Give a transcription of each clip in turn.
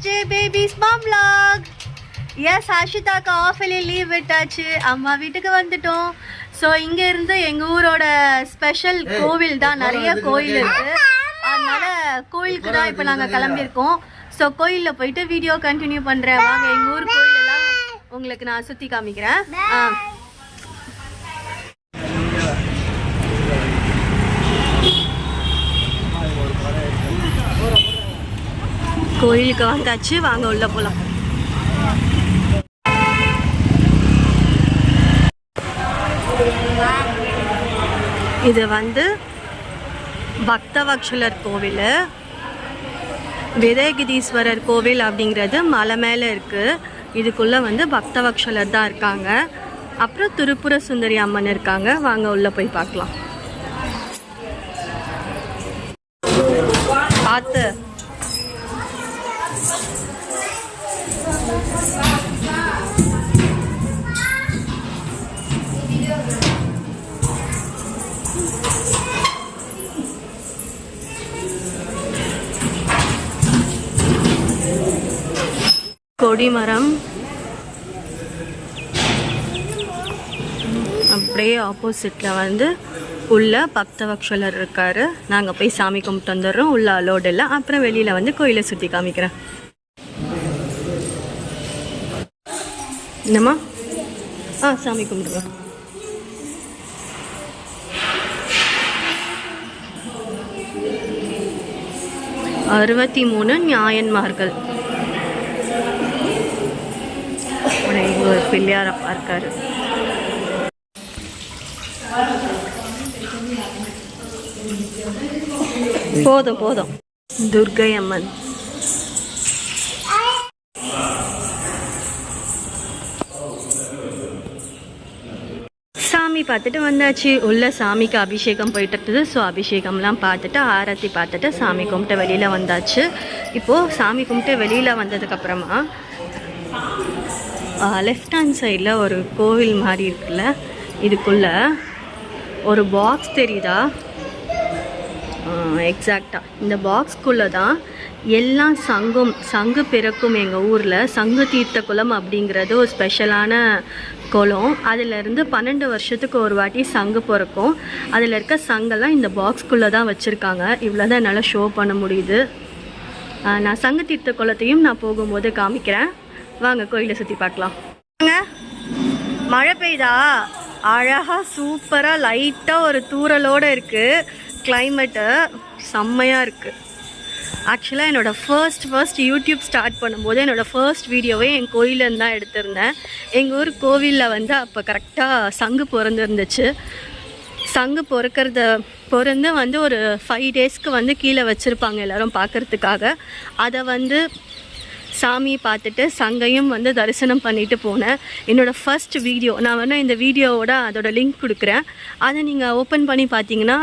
RJ baby's mom vlog. Yes ஹர்ஷிதாக்கு officially leave விட்டாச்சு. அம்மா வீட்டுக்கு வந்துட்டோம். ஸோ இங்க இருந்து எங்க ஊரோட ஸ்பெஷல் கோவில் தான் நிறைய கோயில் இருக்கு. அதனால கோயிலுக்கு தான் இப்போ நாங்கள் கிளம்பியிருக்கோம். ஸோ கோயிலில் போயிட்டு வீடியோ கண்டினியூ பண்ணுறேன் வாங்க எங்கள் ஊர் கோயிலெல்லாம் உங்களுக்கு நான் சுற்றி காமிக்கிறேன். ஆ. கோயிலுக்கு வந்தாச்சு. வாங்க உள்ள போலாம். இது வந்து பக்தவக்ஷலர் கோவில். விதயகிதீஸ்வரர் கோவில் அப்படிங்கிறது மலை மேலே இருக்குது இதுக்குள்ளே வந்து பக்தவக்ஷலர் தான் இருக்காங்க. அப்புறம் திருப்புர சுந்தரி அம்மன் இருக்காங்க. வாங்க உள்ளே போய் பார்க்கலாம். பார்த்து. கொடிமரம் அப்படியே ஆப்போசிட்டில் வந்து உள்ள பக்தவக்ஷலர் இருக்காரு. நாங்கள் போய் சாமி கும்பிட்டு வந்துடுறோம். உள்ள அலோடு இல்லை. அப்புறம் வெளியில் வந்து கோயிலை சுற்றி காமிக்கிறேன். என்னம்மா? ஆ சாமி கும்பிடுவோம் அறுபத்தி மூணு நியாயன்மார்கள். பிள்ளையார் அப்பா பிள்ளையாரப்பா இருக்காரு போதும் போதும். துர்கை அம்மன் சாமி பார்த்துட்டு வந்தாச்சு. உள்ள சாமிக்கு அபிஷேகம் போயிட்டு இருந்தது ஸோ அபிஷேகம்லாம் பார்த்துட்டு ஆரத்தி பார்த்துட்டு சாமி கும்பிட்டு வெளியில் வந்தாச்சு. இப்போது சாமி கும்பிட்டு வெளியில் வந்ததுக்கப்புறமா லெஃப்ட் ஹேண்ட் சைடில் ஒரு கோவில் மாதிரி இருக்குல்ல? இதுக்குள்ள ஒரு பாக்ஸ் தெரியுதா? எக்ஸாக்டாக இந்த பாக்ஸ்க்குள்ளே தான் எல்லா சங்கும் சங்கு பிறக்கும் எங்கள் ஊரில் சங்கு தீர்த்த குளம் அப்படிங்கிறது ஒரு ஸ்பெஷலான குளம். அதிலிருந்து பன்னெண்டு வருஷத்துக்கு ஒரு வாட்டி சங்கு பிறக்கும். அதில் இருக்க சங்கெல்லாம் இந்த பாக்ஸ்க்குள்ளே தான் வச்சுருக்காங்க. இவ்வளோ தான் என்னால் ஷோ பண்ண முடியுது. நான் சங்கு தீர்த்த குளத்தையும் நான் போகும்போது காமிக்கிறேன். வாங்க கோயிலை சுற்றி பார்க்கலாம். வாங்க. மழை பெய்யுதா? அழகாக சூப்பராக லைட்டாக ஒரு தூறலோடு இருக்குது கிளைமேட்டு செம்மையாக இருக்குது ஆக்சுவலாக என்னோடய ஃபர்ஸ்ட் ஃபர்ஸ்ட் யூடியூப் ஸ்டார்ட் பண்ணும்போது என்னோடய ஃபர்ஸ்ட் வீடியோவே என் கோயிலேருந்து தான் எடுத்திருந்தேன். எங்கள் ஊர் கோவிலில் வந்து அப்போ கரெக்டாக சங்கு பிறந்துருந்துச்சு. சங்கு பொறுக்கிறத பிறந்து வந்து ஒரு ஃபைவ் டேஸ்க்கு வந்து கீழே வச்சுருப்பாங்க எல்லோரும் பார்க்குறதுக்காக. அதை வந்து சாமியை பார்த்துட்டு சங்கையும் வந்து தரிசனம் பண்ணிட்டு போனேன். என்னோடய ஃபர்ஸ்ட் வீடியோ நான் வேணால் இந்த வீடியோவோட அதோட லிங்க் கொடுக்குறேன். அதை நீங்கள் ஓப்பன் பண்ணி பார்த்தீங்கன்னா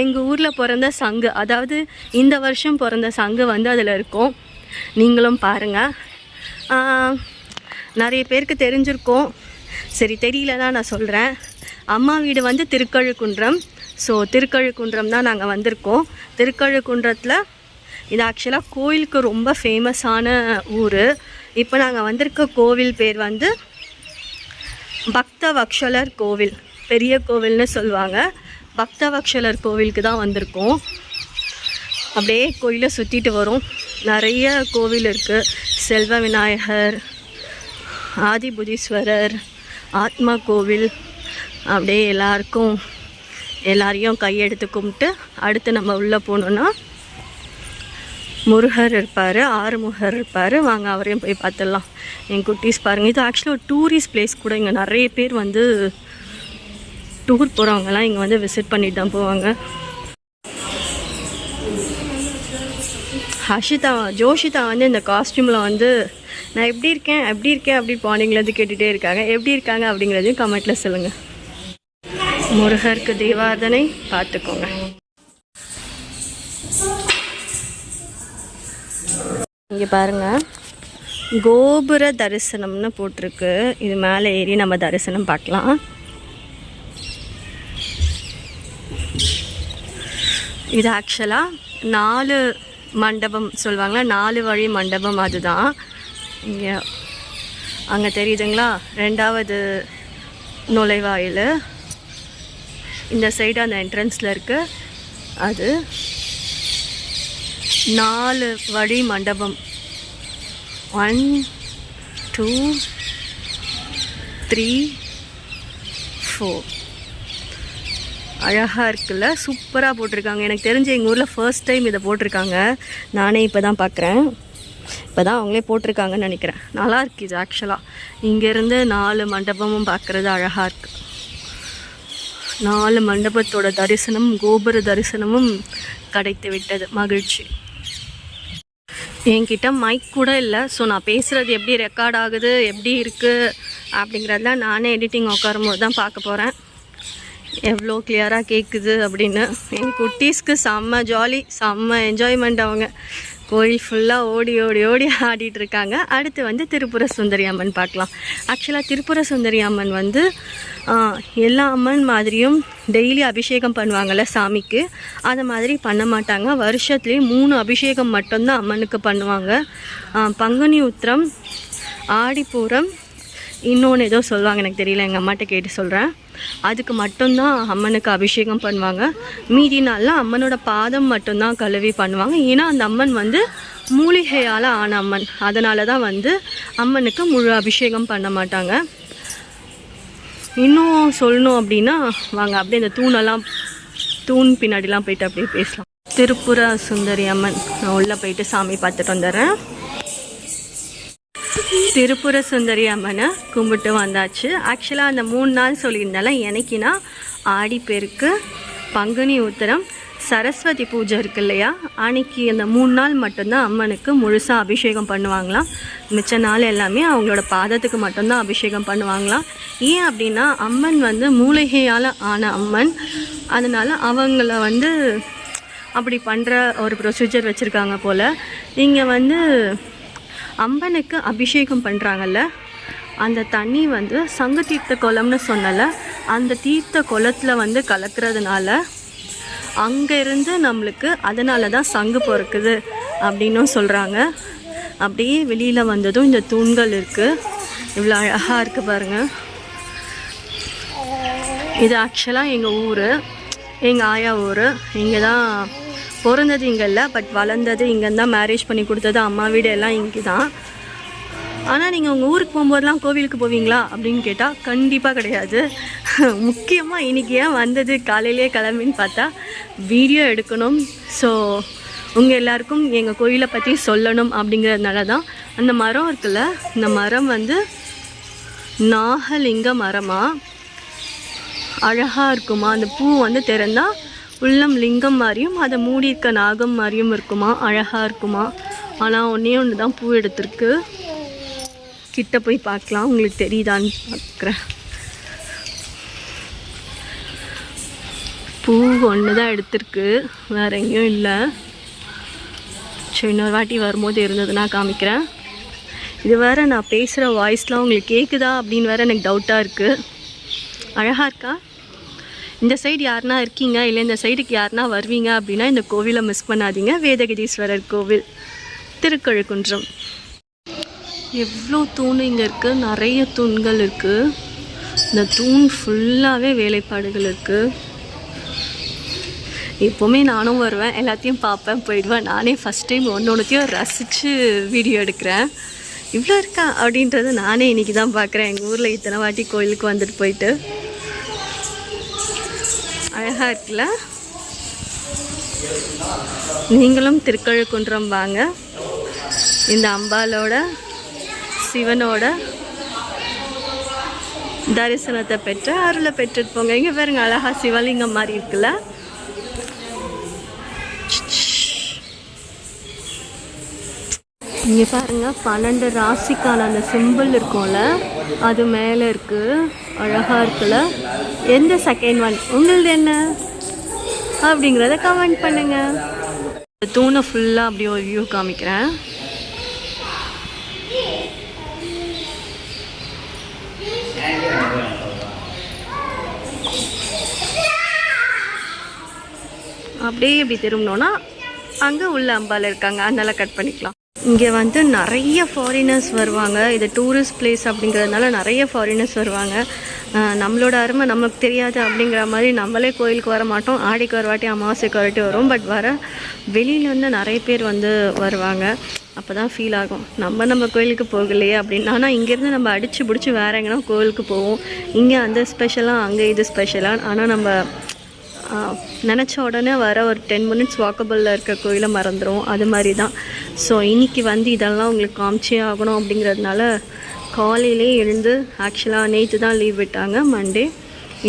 எங்கள் ஊரில் பிறந்த சங்கு அதாவது இந்த வருஷம் பிறந்த சங்கு வந்து அதில் இருக்கும். நீங்களும் பாருங்கள் நிறைய பேருக்கு தெரிஞ்சிருக்கோம். சரி தெரியலனா நான் சொல்கிறேன் அம்மா வீடு வந்து திருக்கழுக்குன்றம். ஸோ திருக்கழுக்குன்றம் தான் நாங்கள் வந்திருக்கோம். திருக்கழுக்குன்றத்தில் இது ஆக்சுவலாக கோயிலுக்கு ரொம்ப ஃபேமஸான ஊர். இப்போ நாங்கள் வந்திருக்க கோவில் பேர் வந்து பக்தவக்ஷலர் கோவில். பெரிய கோவில்னு சொல்லுவாங்க. பக்தவக்ஷலர் கோவிலுக்கு தான் வந்திருக்கோம். அப்படியே கோயிலை சுற்றிட்டு வரும். நிறைய கோவில் இருக்குது செல்வ விநாயகர் ஆதிபுதீஸ்வரர் ஆத்மா கோவில். அப்படியே எல்லாருக்கும் எல்லாரையும் கையெடுத்து கும்பிட்டு அடுத்து நம்ம உள்ளே போனோன்னா முருகர் இருப்பார் ஆறுமுகர் இருப்பார். வாங்க அவரையும் போய் பார்த்துடலாம். என் குட்டீஸ் பாருங்கள் இது ஆக்சுவலாக ஒரு டூரிஸ்ட் பிளேஸ் கூட. இங்கே நிறைய பேர் வந்து டூர் போகிறவங்கலாம் இங்கே வந்து விசிட் பண்ணிட்டு தான் போவாங்க. ஹர்ஷிதா ஜோஷிதா வந்து இந்த காஸ்டியூமில் வந்து நான் எப்படி இருக்கேன்? எப்படி இருக்கேன்? அப்படி பாண்டிங்லேருந்து கேட்டுகிட்டே இருக்காங்க. எப்படி இருக்காங்க? அப்படிங்கிறதையும் கமெண்ட்டில் சொல்லுங்கள் முருகருக்கு தேவார்தனை பார்த்துக்கோங்க. இங்கே பாருங்கள் கோபுர தரிசனம்னு போட்டிருக்கு. இது மேலே ஏறி நம்ம தரிசனம் பார்க்கலாம். இது ஆக்சுவலாக நாலு மண்டபம் சொல்லுவாங்களா நாலு வழி மண்டபம் அதுதான். இங்கே அங்கே தெரியுதுங்களா? ரெண்டாவது நுழைவாயில். இந்த சைடு அந்த என்ட்ரன்ஸில் இருக்குது அது நாலு வழி மண்டபம். ஒன் டூ த்ரீ ஃபோர் அழகாக இருக்குல்ல? சூப்பராக போட்டிருக்காங்க. எனக்கு தெரிஞ்ச எங்கள் ஊரில் ஃபர்ஸ்ட் டைம் இதை போட்டிருக்காங்க. நானே இப்போ தான் பார்க்குறேன் இப்போ தான் அவங்களே போட்டிருக்காங்கன்னு நினைக்கிறேன். நல்லா இருக்கு இது ஆக்சுவலாக இங்கேருந்து நாலு மண்டபமும் பார்க்குறது அழகாக இருக்குது நாலு மண்டபத்தோட தரிசனம் கோபுர தரிசனமும் கிடைத்து விட்டது மகிழ்ச்சி. என்கிட்ட மைக் கூட இல்லை. ஸோ நான் பேசுகிறது எப்படி ரெக்கார்ட் ஆகுது எப்படி இருக்குது அப்படிங்கிறதெல்லாம் நானே எடிட்டிங் உட்காரும் போது தான் பார்க்க போகிறேன் எவ்வளோ கிளியராக கேட்குது அப்படின்னு. என் குட்டீஸ்க்கு செம்ம ஜாலி செம்ம என்ஜாய்மெண்ட் அவங்க. கோயில் ஃபுல்லாக ஓடி ஓடி ஓடி ஆடிட்டு இருக்காங்க அடுத்து வந்து திருப்புர சுந்தரி அம்மன் பார்க்கலாம். ஆக்சுவலாக திருப்புர சுந்தரி அம்மன் வந்து எல்லா அம்மன் மாதிரியும் டெய்லி அபிஷேகம் பண்ணுவாங்கள்ல சாமிக்கு. அதை மாதிரி பண்ண மாட்டாங்க. வருஷத்துலேயே மூணு அபிஷேகம் மட்டும்தான் அம்மனுக்கு பண்ணுவாங்க. பங்குனி உத்திரம் ஆடிப்பூரம் இன்னொன்று ஏதோ சொல்லுவாங்க எனக்கு தெரியல எங்கள் அம்மாட்ட கேட்டு சொல்கிறேன் அதுக்கு மட்டும்தான் அம்மனுக்கு அபிஷேகம் பண்ணுவாங்க. மீதி நாளில் அம்மனோட பாதம் மட்டும்தான் கழுவி பண்ணுவாங்க. ஏன்னா அந்த அம்மன் வந்து மூலிகையால் ஆன அம்மன். அதனால தான் வந்து அம்மனுக்கு முழு அபிஷேகம் பண்ண மாட்டாங்க. இன்னும் சொல்லணும் அப்படின்னா வாங்க அப்படியே இந்த தூணெல்லாம் தூண் பின்னாடிலாம் போயிட்டு அப்படியே பேசலாம். திருப்புர சுந்தரி அம்மன் நான் உள்ளே போயிட்டு சாமி பார்த்துட்டு வந்துடுறேன். திருப்புர சுந்தரி அம்மனை கும்பிட்டு வந்தாச்சு. ஆக்சுவலாக அந்த மூணு நாள் சொல்லியிருந்தாலும் எனக்குன்னா ஆடிப்பேருக்கு பங்குனி உத்திரம் சரஸ்வதி பூஜை இருக்கு இல்லையா? அன்னைக்கு அந்த மூணு நாள் மட்டும்தான் அம்மனுக்கு முழுசாக அபிஷேகம் பண்ணுவாங்களாம். மிச்ச நாள் எல்லாமே அவங்களோட பாதத்துக்கு மட்டும்தான் அபிஷேகம் பண்ணுவாங்களாம். ஏன் அப்படின்னா அம்மன் வந்து மூலிகையால் ஆன அம்மன். அதனால் அவங்கள வந்து அப்படி பண்ணுற ஒரு ப்ரொசீஜர் வச்சுருக்காங்க போல். இங்கே வந்து அம்பனுக்கு அபிஷேகம் பண்ணுறாங்கல்ல அந்த தண்ணி வந்து சங்க தீர்த்த குளம்னு சொன்னல அந்த தீர்த்த குளத்தில் வந்து கலக்கிறதுனால அங்கேருந்து நம்மளுக்கு அதனால தான் சங்கு பிறக்குது அப்படின்னும் சொல்கிறாங்க அப்படியே வெளியில் வந்ததும் இந்த தூண்கள் இருக்குது இவ்வளோ அழகாக இருக்குது பாருங்கள் இது ஆக்சுவலாக எங்கள் ஊர். எங்கள் ஆயா ஊர். இங்கே தான் பிறந்தது இங்கே இல்லை பட் வளர்ந்தது இங்கே தான் மேரேஜ் பண்ணி கொடுத்தது அம்மா வீடு எல்லாம் இங்கே தான் ஆனால் நீங்கள் உங்கள் ஊருக்கு போகும்போதெல்லாம் கோவிலுக்கு போவீங்களா அப்படின்னு கேட்டால் கண்டிப்பாக கிடையாது. முக்கியமாக இன்றைக்கி ஏன் வந்தது காலையிலே கிளம்பின்னு பார்த்தா வீடியோ எடுக்கணும். ஸோ உங்கள் எல்லாருக்கும் எங்கள் கோயிலை பற்றி சொல்லணும் அப்படிங்கிறதுனால தான் அந்த மரம் இருக்குல்ல இந்த மரம் வந்து நாகலிங்க மரமாக அழகாக இருக்குமா? அந்த பூ வந்து திறந்தால் உள்ளம் லிங்கம் மாதிரியும் அதை மூடி இருக்க நாகம் மாதிரியும் இருக்குமா? அழகாக இருக்குமா? ஆனால் ஒன்றே ஒன்று தான் பூ எடுத்திருக்கு. கிட்ட போய் பார்க்கலாம். உங்களுக்கு தெரியுதான்னு பார்க்குறேன். பூ ஒன்று தான் எடுத்திருக்கு. வேற எங்கேயும் இல்லை. சரி இன்னொரு வாட்டி வரும்போது இருந்ததுன்னா காமிக்கிறேன். இது வேறு நான் பேசுகிற வாய்ஸ்லாம் உங்களுக்கு கேட்குதா அப்படின்னு வேற எனக்கு டவுட்டாக இருக்குது அழகாக இருக்கா? இந்த சைடு யாருனா இருக்கீங்க இல்லை இந்த சைடுக்கு யாருனா வருவீங்க அப்படின்னா இந்த கோவிலை மிஸ் பண்ணாதீங்க. வேதகிரீஸ்வரர் கோவில் திருக்கழுக்குன்றம். எவ்வளோ தூண் இங்கே இருக்குது நிறைய தூண்கள் இருக்குது இந்த தூண் ஃபுல்லாகவே வேலைப்பாடுகள் இருக்குது எப்போவுமே நானும் வருவேன் எல்லாத்தையும் பார்ப்பேன் போயிடுவேன். நானே ஃபஸ்ட் டைம் ஒன்று ஒன்றுத்தையும் ரசித்து வீடியோ எடுக்கிறேன். இவ்வளோ இருக்கா அப்படின்றத நானே இன்றைக்கி தான் பார்க்குறேன். எங்கள் ஊரில் இத்தனை வாட்டி கோயிலுக்கு வந்துட்டு போயிட்டு. அழகாக இருக்குல்ல நீங்களும் திருக்கழுக்குன்றம் வாங்க. இந்த அம்பாலோட சிவனோட தரிசனத்தை பெற்று அருளை பெற்றுட்டு போங்க. இங்கே பாருங்க அழகா சிவலிங்கம் மாதிரி இருக்குல்ல. இங்கே பாருங்க பன்னெண்டு ராசிக்கான அந்த சிம்பிள் இருக்கும்ல. அது மேலே இருக்கு. அழகா இருக்குல்ல? எந்த செகண்ட் ஒன் உங்களது என்ன? அப்படிங்கிறத கமெண்ட் பண்ணுங்க. தூணை ஃபுல்லாக அப்படியே ஒரு வியூ காமிக்கிறேன். அப்படியே இப்படி திரும்பினோன்னா அங்கே உள்ள அம்பாள் இருக்காங்க. அதனால கட் பண்ணிக்கலாம். இங்கே வந்து நிறைய ஃபாரினர்ஸ் வருவாங்க. இது டூரிஸ்ட் பிளேஸ் அப்படிங்கிறதுனால நிறைய ஃபாரினர்ஸ் வருவாங்க. நம்மளோட அருமை நமக்கு தெரியாது அப்படிங்கிற மாதிரி நம்மளே கோயிலுக்கு வர மாட்டோம். ஆடிக்கு ஒரு வாட்டி அமாவாசைக்கு ஒரு வாட்டி வரும். பட் வர வெளியிலேருந்து நிறைய பேர் வந்து வருவாங்க. அப்போ தான் ஃபீல் ஆகும். நம்ம நம்ம கோயிலுக்கு போகலையே அப்படின்னு. ஆனால் இங்கேருந்து நம்ம அடித்து பிடிச்சி வேற எங்கன்னா கோயிலுக்கு போவோம். இங்கே அந்த ஸ்பெஷலாக அங்கே இது ஸ்பெஷலாக ஆனால் நம்ம நினச்ச உடனே வர ஒரு டென் மினிட்ஸ் வாக்கபிளில் இருக்க கோயிலை மறந்துடும் அது மாதிரி தான் ஸோ இன்னைக்கு வந்து இதெல்லாம் உங்களுக்கு காமிச்சே ஆகணும் அப்படிங்கிறதுனால காலையிலே எழுந்து ஆக்சுவலாக நேற்று தான் லீவ் விட்டாங்க. மண்டே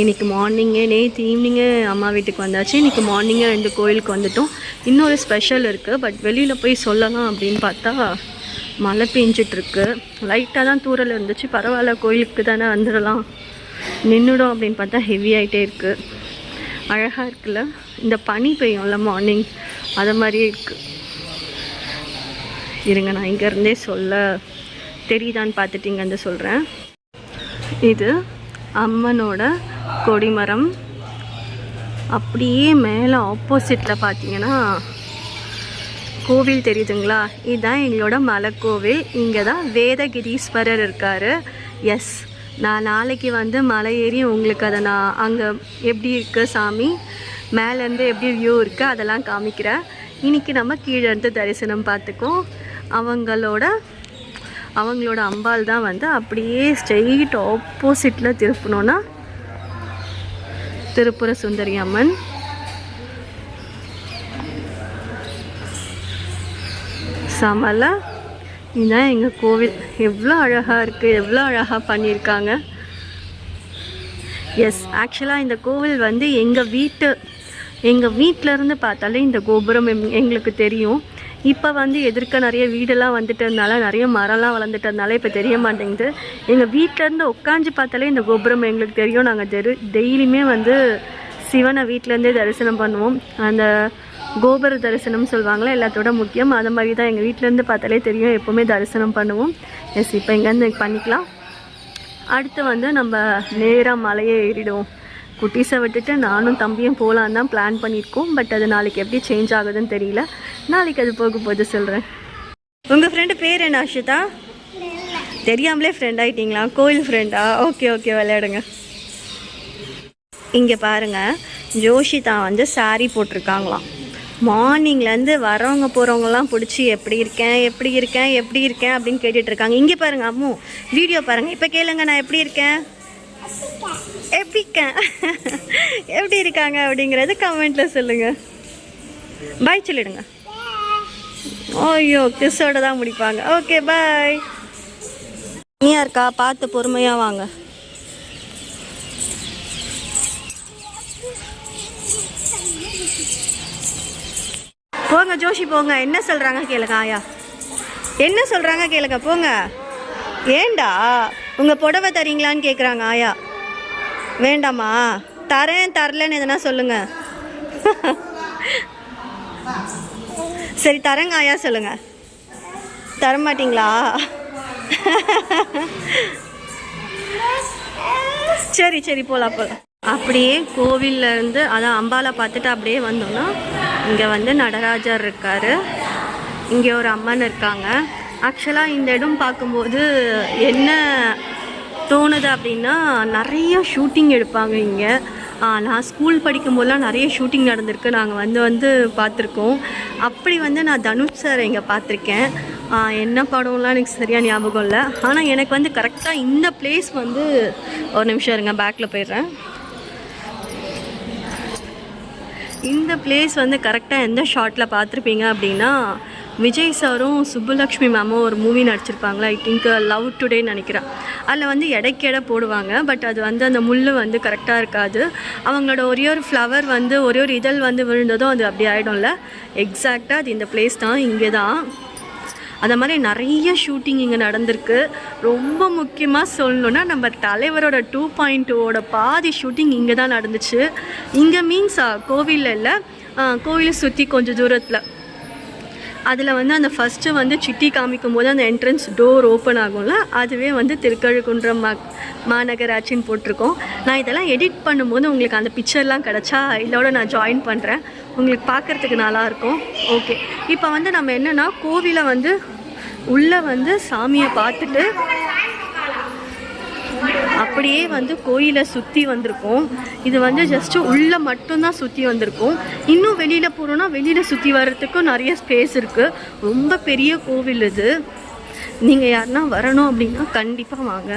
இன்னைக்கு மார்னிங்கே நேற்று ஈவினிங்கே அம்மா வீட்டுக்கு வந்தாச்சு. இன்னைக்கு மார்னிங்கே ரெண்டு கோயிலுக்கு வந்துட்டோம். இன்னொரு ஸ்பெஷல் இருக்குது பட் வெளியில் போய் சொல்லலாம் அப்படின்னு பார்த்தா மழை பெஞ்சிட்ருக்கு. லைட்டாக தான் தூரல் இருந்துச்சு. பரவாயில்ல கோயிலுக்கு தானே வந்துடலாம். நின்றுடும் அப்படின்னு பார்த்தா ஹெவி ஆகிட்டே இருக்குது அழகாக இருக்குல்ல? இந்த பனி பெய்யும்ல மார்னிங் அதை மாதிரியே இருக்குது இருங்க நான் இங்கேருந்தே சொல்ல. தெரியுதான்னு பார்த்துட்டு சொல்கிறேன் இது அம்மனோட கொடிமரம். அப்படியே மேலே ஆப்போசிட்டில் பார்த்தீங்கன்னா கோவில் தெரியுதுங்களா? இதுதான் எங்களோட மலைக்கோவில். இங்கே தான் வேதகிரீஸ்வரர் இருக்கார். எஸ் நான் நாளைக்கு வந்து மலை ஏறி உங்களுக்கு அதை நான் அங்கே எப்படி இருக்குது சாமி? மேலேருந்து எப்படி வியூ இருக்குது அதெல்லாம் காமிக்கிறேன். இன்னைக்கு நம்ம கீழே இருந்து தரிசனம் பார்த்துக்கோம் அவங்களோட அவங்களோட அம்பாள் தான் வந்து அப்படியே ஸ்ட்ரெயிட் ஆப்போசிட்டில் திருப்பினோன்னா திருப்புர சுந்தரி அம்மன். சமலை இதுதான் எங்கள் கோவில். எவ்வளோ அழகாக இருக்குது எவ்வளோ அழகாக பண்ணியிருக்காங்க. எஸ் ஆக்சுவலாக இந்த கோவில் வந்து எங்கள் வீட்டு எங்கள் வீட்டிலருந்து பார்த்தாலே இந்த கோபுரம் எங்களுக்கு தெரியும். இப்போ வந்து எதிர்க்க நிறைய வீடெல்லாம் வந்துட்டதுனால நிறைய மரம்லாம் வளர்ந்துட்டதுனால இப்போ தெரிய மாட்டேங்குது. எங்கள் வீட்டிலேருந்து உட்காந்து பார்த்தாலே இந்த கோபுரம் எங்களுக்கு தெரியும். நாங்கள் தெரு டெய்லியுமே வந்து சிவனை வீட்டிலேருந்தே தரிசனம் பண்ணுவோம். அந்த கோபுர தரிசனம் சொல்லுவாங்களே எல்லாத்தோட முக்கியம். அது மாதிரி தான் எங்கள் வீட்டிலேருந்து பார்த்தாலே தெரியும். எப்போவுமே தரிசனம் பண்ணுவோம். எஸ் இப்போ இங்கேருந்து பண்ணிக்கலாம்? அடுத்து வந்து நம்ம நேராக மலையை ஏறிடுவோம். குட்டீஸை விட்டுட்டு நானும் தம்பியும் போகலான்னு தான் பிளான் பண்ணியிருக்கோம். பட் அது நாளைக்கு எப்படி சேஞ்ச் ஆகுதுன்னு தெரியல. நாளைக்கு அது போக போது சொல்கிறேன் உங்கள் ஃப்ரெண்டு பேர் என்ன அஷிதா தெரியாமலே ஃப்ரெண்ட் ஆகிட்டிங்களா கோயில் ஃப்ரெண்டா ஓகே ஓகே விளையாடுங்க. இங்கே பாருங்கள் ஜோஷிதா வந்து saree போட்டிருக்காங்களாம். மார்னிங்லேருந்து வரவங்க போகிறவங்கலாம் பிடிச்சி எப்படி இருக்கேன் எப்படி இருக்கேன் எப்படி இருக்கேன் அப்படின்னு கேட்டுட்டு இருக்காங்க இங்கே பாருங்க அம்மு வீடியோ பாருங்க. இப்போ கேளுங்க நான் எப்படி இருக்கேன்? எப்படி இருக்கேன்? எப்படி இருக்காங்க அப்படிங்கிறது கமெண்ட்டில் சொல்லுங்கள் பாய் சொல்லிடுங்க. ஓய்யோ கிறிஸோட தான் முடிப்பாங்க. ஓகே பாய் தனியாக இருக்கா? பார்த்து பொறுமையாக வாங்க. போங்க ஜோஷி போங்க. என்ன சொல்கிறாங்க கேளுங்க ஆயா. என்ன சொல்கிறாங்க கேளுங்க போங்க. ஏண்டா? உங்கள் புடவை தரீங்களான்னு கேட்குறாங்க ஆயா. வேண்டாமா தரேன் தரலன்னு எதனா சொல்லுங்க. சரி தரேங்க ஆயா சொல்லுங்க. தரமாட்டிங்களா? சரி சரி போகலாம் போகலாம் அப்படியே கோவில்ல இருந்து அதான் அம்பாலை பார்த்துட்டு அப்படியே வந்தோம்னா இங்கே வந்து நடராஜர் இருக்காரு. இங்கே ஒரு அம்மன் இருக்காங்க. ஆக்சுவலாக இந்த இடம் பார்க்கும்போது என்ன தோணுது அப்படின்னா நிறைய ஷூட்டிங் எடுப்பாங்க இங்கே. நான் ஸ்கூல் படிக்கும்போதெல்லாம் நிறைய ஷூட்டிங் நடந்திருக்கு. நாங்கள் வந்து வந்து பார்த்துருக்கோம். அப்படி வந்து நான் தனுஷ் சார் இங்கே பார்த்துருக்கேன். என்ன படம்லாம் எனக்கு சரியாக ஞாபகம் இல்லை. ஆனால் எனக்கு வந்து கரெக்டாக இந்த பிளேஸ் வந்து ஒரு நிமிஷம் இருங்க பேக்கில் போயிடுறேன். இந்த பிளேஸ் வந்து கரெக்டாக எந்த ஷாட்டில் பார்த்துருப்பீங்க அப்படின்னா விஜய் சாரும் சுப்புலக்ஷ்மி மேமும் ஒரு மூவி நடிச்சிருப்பாங்களா? ஐ திங்க் லவ் டுடேன்னு நினைக்கிறேன். அதில் வந்து எடைக்கு எடை போடுவாங்க. பட் அது வந்து அந்த முள் வந்து கரெக்டாக இருக்காது. அவங்களோட ஒரே ஒரு ஃப்ளவர் வந்து ஒரே ஒரு இதழ் வந்து விழுந்ததும் அது அப்படி ஆகிடும்ல எக்ஸாக்டாக அது இந்த பிளேஸ் தான். இங்கே தான் அந்த மாதிரி நிறைய ஷூட்டிங் இங்கே நடந்திருக்கு. ரொம்ப முக்கியமாக சொல்லணுன்னா நம்ம தலைவரோட டூ பாயிண்ட் டூவோட பாதி ஷூட்டிங் இங்கே தான் நடந்துச்சு. இங்கே மீன்ஸ் கோவிலில் இல்லை கோவிலை சுற்றி கொஞ்சம் தூரத்தில். அதில் வந்து அந்த ஃபஸ்ட்டு வந்து சிட்டி காமிக்கும் போது அந்த என்ட்ரன்ஸ் டோர் ஓப்பன் ஆகும்ல அதுவே வந்து திருக்கழுக்குன்றம் மா மாநகராட்சின்னு போட்டிருக்கோம். நான் இதெல்லாம் எடிட் பண்ணும்போது உங்களுக்கு அந்த பிக்சர்லாம் கிடச்சா இதோட நான் ஜாயின் பண்ணுறேன் உங்களுக்கு பார்க்குறதுக்கு நல்லாயிருக்கும் ஓகே இப்போ வந்து நம்ம என்னென்னா கோவிலை வந்து உள்ளே வந்து சாமியை பார்த்துட்டு அப்படியே வந்து கோயிலை சுற்றி வந்திருக்கோம். இது வந்து ஜஸ்ட்டு உள்ளே மட்டும்தான் சுற்றி வந்திருக்கோம். இன்னும் வெளியில் போகிறோன்னா வெளியில் சுற்றி வர்றதுக்கும் நிறைய ஸ்பேஸ் இருக்குது ரொம்ப பெரிய கோவில் இது. நீங்கள் யாருன்னா வரணும் அப்படின்னா கண்டிப்பாக வாங்க.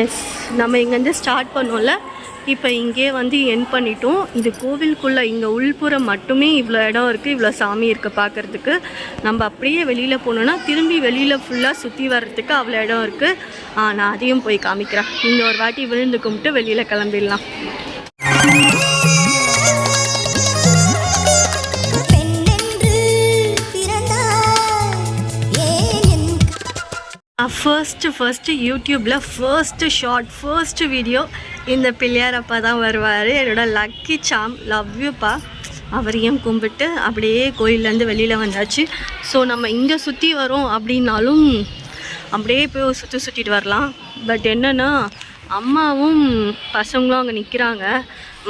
எஸ் நம்ம இங்கேருந்து ஸ்டார்ட் பண்ணோம்ல. இப்போ இங்கே வந்து என் பண்ணிட்டோம். இது கோவிலுக்குள்ளே இங்கே உள்புறம் மட்டுமே இவ்வளோ இடம் இருக்குது இவ்வளோ சாமி இருக்குது பார்க்குறதுக்கு. நம்ம அப்படியே வெளியில் போனோன்னா திரும்பி வெளியில் ஃபுல்லாக சுற்றி வர்றதுக்கு அவ்வளோ இடம் இருக்குது நான் அதையும் போய் காமிக்கிறேன். ஒரு வாட்டி விழுந்து கும்பிட்டு வெளியில் கிளம்பிடலாம். ஃபர்ஸ்ட்டு ஃபர்ஸ்ட்டு யூடியூப்பில் ஃபர்ஸ்ட்டு ஷார்ட் ஃபர்ஸ்ட்டு வீடியோ இந்த பிள்ளையார் அப்பா தான் வருவார். என்னோட லக்கி சாம் லவ் யூப்பா அவரையும் கும்பிட்டு அப்படியே கோயிலேருந்து வெளியில் வந்தாச்சு. ஸோ நம்ம இங்கே சுற்றி வரோம் அப்படின்னாலும் அப்படியே போய் சுற்றி சுற்றிட்டு வரலாம். பட் என்னென்னா அம்மாவும் பசங்களும் அங்கே நிற்கிறாங்க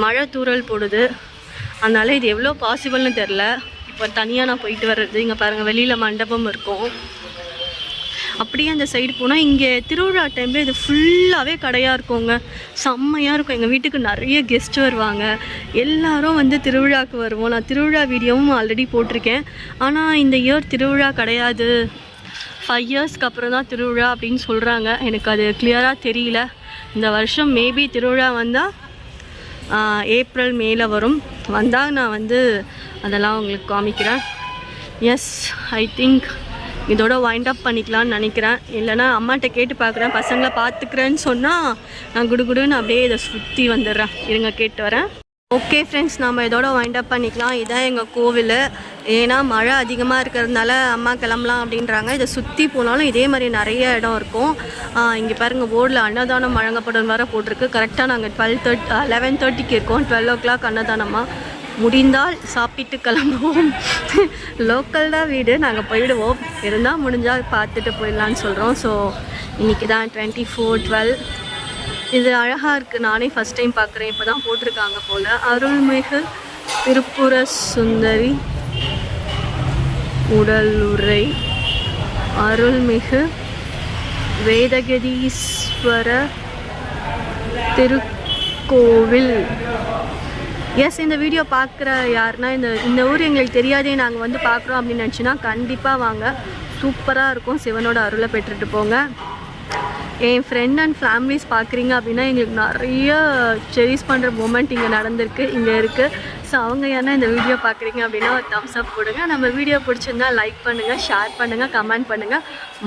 மழை தூறல் போடுது. அதனால் இது எவ்வளோ பாசிபிள்னு தெரில இப்போ தனியாக நான் போயிட்டு வர்றது. இங்கே பாருங்கள் வெளியில் மண்டபம் இருக்கும். அப்படியே அந்த சைடு போனால் இங்கே திருவிழா டைமில் இது ஃபுல்லாகவே கடையாக இருக்குங்க. செம்மையாக இருக்கும். எங்கள் வீட்டுக்கு நிறைய கெஸ்ட் வருவாங்க. எல்லாரும் வந்து திருவிழாவுக்கு வருவோம். நான் திருவிழா வீடியோவும் ஆல்ரெடி போட்டிருக்கேன். ஆனால் இந்த இயர் திருவிழா கிடையாது. ஃபைவ் இயர்ஸ்க்கு அப்புறம் தான் திருவிழா அப்படின்னு சொல்கிறாங்க எனக்கு அது கிளியராக தெரியல. இந்த வருஷம் மேபி திருவிழா வந்தால் ஏப்ரல் மேல வரும். வந்தால் நான் வந்து அதெல்லாம் உங்களுக்கு காமிக்கிறேன். எஸ் ஐ திங்க் இதோட வைண்ட் அப் பண்ணிக்கலாம்னு நினைக்கிறேன். இல்லைன்னா அம்மாட்ட கேட்டு பார்க்குறேன். பசங்களை பார்த்துக்கிறேன்னு சொன்னால் நான் குடுகுடுன்னு அப்படியே இதை சுற்றி வந்துடுறேன். இருங்க கேட்டு வரேன். ஓகே ஃப்ரெண்ட்ஸ் நம்ம இதோட வைண்ட் அப் பண்ணிக்கலாம். இதான் எங்கள் கோவில். ஏன்னா மழை அதிகமாக இருக்கிறதுனால அம்மா கிளம்பலாம் அப்படின்றாங்க. இதை சுற்றி போனாலும் இதே மாதிரி நிறைய இடம் இருக்கும். இங்கே பாருங்கள் போர்டில் அன்னதானம் வழங்கப்படும் வர போட்டிருக்கு. கரெக்டாக நாங்கள் டுவெல் தேர்ட் லெவன் தேர்ட்டிக்கு இருக்கோம். டுவெல் ஓ கிளாக் அன்னதானமாக முடிந்தால் சாப்பிட்டு கிளம்புவோம். லோக்கல் தான் வீடு நாங்கள் போயிடுவோம். இருந்தால் முடிஞ்சால் பார்த்துட்டு போயிடலான்னு சொல்கிறோம் ஸோ இன்றைக்கி தான் டுவெண்ட்டி ஃபோர் டுவெல் இது அழகாக இருக்குது நானே ஃபஸ்ட் டைம் பார்க்குறேன். இப்போ தான் போட்டிருக்காங்க போல். அருள்மிகு திருப்புர சுந்தரி உடலுரை. அருள்மிகு வேதகதீஸ்வர திருக்கோவில். எஸ் இந்த வீடியோ பார்க்குற யாருன்னா இந்த இந்த ஊர் எங்களுக்கு தெரியாதே நாங்கள் வந்து பார்க்குறோம் அப்படின்னு நினச்சின்னா கண்டிப்பாக வாங்க. சூப்பராக இருக்கும். சிவனோட அருளை பெற்றுட்டு போங்க. என் ஃப்ரெண்ட் அண்ட் ஃபேமிலிஸ் பார்க்குறீங்க அப்படின்னா எங்களுக்கு நிறைய செரிஸ் பண்ணுற மூமெண்ட் இங்கே நடந்திருக்கு. இங்கே இருக்குது ஸோ அவங்க என்ன இந்த வீடியோ பார்க்குறீங்க அப்படின்னா ஒரு தம்ஸ் அப் கொடுங்க நம்ம வீடியோ பிடிச்சிருந்தா லைக் பண்ணுங்கள் ஷேர் பண்ணுங்கள் கமெண்ட் பண்ணுங்கள்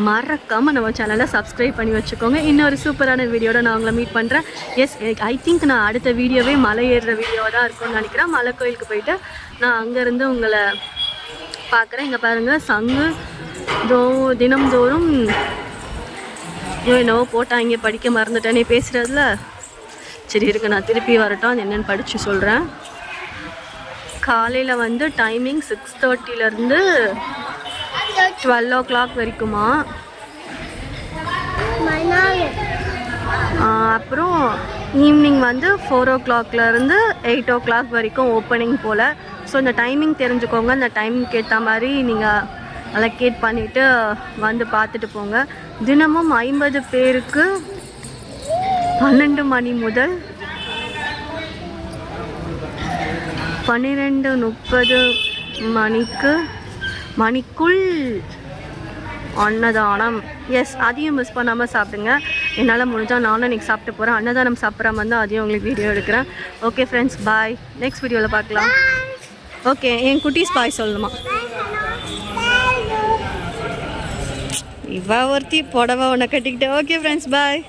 மறக்காமல் நம்ம சேனலை சப்ஸ்கிரைப் பண்ணி வச்சுக்கோங்க. இன்னொரு சூப்பரான வீடியோட நான் உங்களை மீட் பண்ணுறேன் எஸ் ஐ திங்க் நான் அடுத்த வீடியோவே மலை ஏறுற வீடியோவாக தான் இருக்கும்னு நினைக்கிறேன். மலை கோயிலுக்கு போயிட்டு நான் அங்கேருந்து உங்களை பார்க்குறேன். இங்கே பாருங்கள் சங்கு தோ தினம்தோறும் என்னவோ என்னவோ இங்கே படிக்க மறந்துட்டேனே பேசுகிறதுல சரி இருக்கு நான் திருப்பி வரட்டும். அது என்னென்னு படித்து சொல்கிறேன் காலையில் வந்து டைமிங் சிக்ஸ் தேர்ட்டிலேருந்து டுவெல் ஓ கிளாக் வரைக்குமா? அப்புறம் ஈவினிங் வந்து ஃபோர் ஓ கிளாக்லேருந்து எயிட் ஓ கிளாக் வரைக்கும் ஓப்பனிங் போல். ஸோ இந்த டைமிங் தெரிஞ்சுக்கோங்க. இந்த டைமிங்க்கு ஏற்ற மாதிரி நீங்கள் அலக்கேட் பண்ணிவிட்டு வந்து பார்த்துட்டு போங்க. தினமும் ஐம்பது பேருக்கு பன்னெண்டு மணி முதல் பன்னிரெண்டு முப்பது மணிக்கு மணிக்குள் அன்னதானம். எஸ் அதையும் மிஸ் பண்ணாமல் சாப்பிடுங்க. என்னால் முடிஞ்சால் நானும் இன்றைக்கி சாப்பிட்டு போகிறேன் அன்னதானம் சாப்பிட்ற மாதிரி தான் அதையும் உங்களுக்கு வீடியோ எடுக்கிறேன். ஓகே ஃப்ரெண்ட்ஸ் பாய் நெக்ஸ்ட் வீடியோவில் பார்க்கலாம். ஓகே என் குட்டீஸ் பாய் சொல்லணுமா? இவ்வா ஒருத்தி புடவை ஒன்று கட்டிக்கிட்டேன் ஓகே ஃப்ரெண்ட்ஸ் பாய்